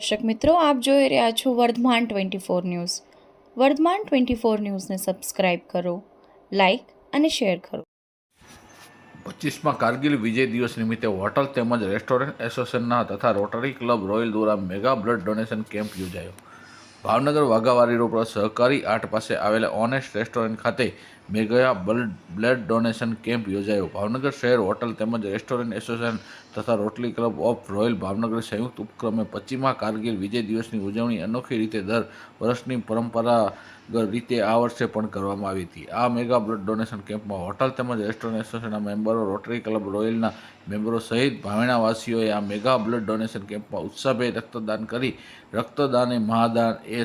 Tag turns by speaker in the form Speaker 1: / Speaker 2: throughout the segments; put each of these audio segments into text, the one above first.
Speaker 1: દર્શક મિત્રો, આપ જોઈ રહ્યા છો Vardhman twenty four news. Vardhman twenty four ન્યૂઝને સબસ્ક્રાઇબ કરો, લાઇક અને શેર કરો.
Speaker 2: પચીસમાં કારગિલ વિજય દિવસ નિમિત્તે હોટલ તેમજ રેસ્ટોરન્ટ એસોસિએશનના તથા રોટરી ક્લબ રોયલ દ્વારા મેગા બ્લડ ડોનેશન કેમ્પ યોજાયો. ભાવનગર વાઘાવારી રોડ પર સહકારી આર્ટ પાસે આવેલા ઓનેસ્ટ રેસ્ટોરન્ટ ખાતે mega blood blood donation camp યોજાયો. ભાવનગર શહેર હોટલ તેમજ રેસ્ટોરન્ટ એસોસિએશન તથા rotary club of royal Bhavnagar સંયુક્ત ઉપક્રમે પચીસમાં કારગીલ વિજય દિવસની ઉજવણી અનોખી રીતે દર વર્ષની પરંપરાગત રીતે આ વર્ષે પણ કરવામાં આવી હતી. આ મેગા બ્લડ ડોનેશન કેમ્પમાં હોટલ તેમજ રેસ્ટોરન્ટ એસોસિએશનના મેમ્બરો, રોટરી ક્લબ રોયલના મેમ્બરો સહિત ભાવેણાવાસીઓએ આ મેગા બ્લડ ડોનેશન કેમ્પમાં ઉત્સાહભેર રક્તદાન કરી. રક્તદાન એ મહાદાન એ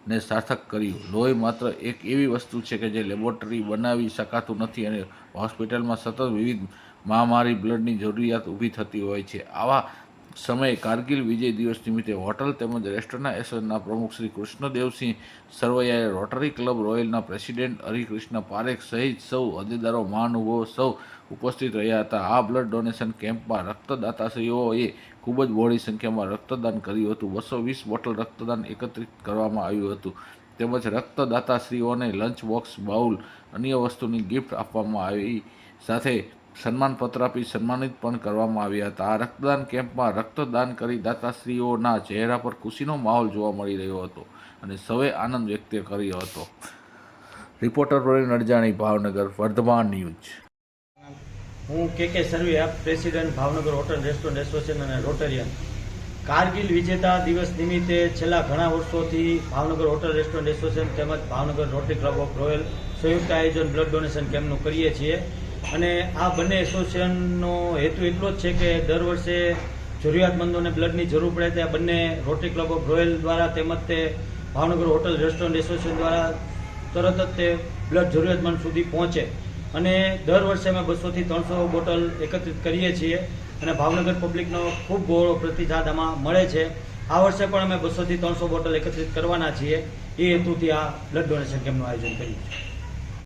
Speaker 2: શ્લોકને સાર્થક કર્યું. લોહી માત્ર એક એવી વસ્તુ છે કે જે લેબોરેટરી બનાવી શકાતું નથી અને હોસ્પિટલમાં સતત વિવિધ મહામારી બ્લડની જરૂરિયાત ઊભી થતી હોય છે. આવા સમયે કારગિલ વિજય દિવસ નિમિત્તે હોટલ તેમજ રેસ્ટોરન્ટ એસોસિએશનના પ્રમુખ શ્રી કૃષ્ણદેવસિંહ સરવૈયાએ રોટરી ક્લબ રોયલના પ્રેસિડેન્ટ હરિકૃષ્ણ પારેખ સહિત સૌ હોદ્દેદારો મહાનુભાવો સૌ ઉપસ્થિત રહ્યા હતા. આ બ્લડ ડોનેશન કેમ્પમાં રક્તદાતાશ્રીઓએ ખૂબ જ બહોળી સંખ્યામાં રક્તદાન કર્યું હતું. બસો વીસ બોટલ રક્તદાન એકત્રિત કરવામાં આવ્યું હતું. તેમજ રક્તદાતાશ્રીઓને લંચ બોક્સ બાઉલ, અન્ય વસ્તુની ગિફ્ટ આપવામાં આવી. સાથે સન્માનપત્ર આપી સન્માનિત પણ કરવામાં આવ્યા હતા. આ રક્તદાન કેમ્પમાં રક્તદાન કરી દાતાશ્રીઓના ચહેરા પર ખુશીનો માહોલ જોવા મળી રહ્યો હતો અને સૌએ આનંદ વ્યક્ત કર્યો હતો. Reporter Pravin Adjani Bhavnagar, Vardhman news.
Speaker 3: હું K K Sarvaiya president, Bhavnagar hotel restaurant association અને રોટેરિયન. કારગિલ વિજેતા દિવસ નિમિત્તે છેલ્લા ઘણા વર્ષોથી ભાવનગર હોટલ રેસ્ટોરન્ટ એસોસિએશન તેમજ Bhavnagar rotary club of royal સંયુક્ત આયોજન બ્લડ ડોનેશન કેમ્પનું કરીએ છીએ. અને આ બંને એસોસિએશનનો હેતુ એટલો જ છે કે દર વર્ષે જરૂરિયાતમંદોને બ્લડની જરૂર પડે ત્યાં બંને રોટરી ક્લબ ઓફ રોયલ દ્વારા તેમજ તે ભાવનગર હોટલ રેસ્ટોરન્ટ એસોસિએશન દ્વારા તરત જ તે બ્લડ જરૂરિયાતમંદ સુધી પહોંચે. અને દર વર્ષે અમે બસોથી ત્રણસો બોટલ એકત્રિત કરીએ છીએ અને ભાવનગર પબ્લિકનો ખૂબ બહોળો પ્રતિસાદ આમાં મળે છે. આ વર્ષે પણ અમે બસોથી ત્રણસો બોટલ એકત્રિત કરવાના છીએ. એ હેતુથી આ બ્લડ ડોનેશન કેમ્પનું આયોજન કર્યું છે.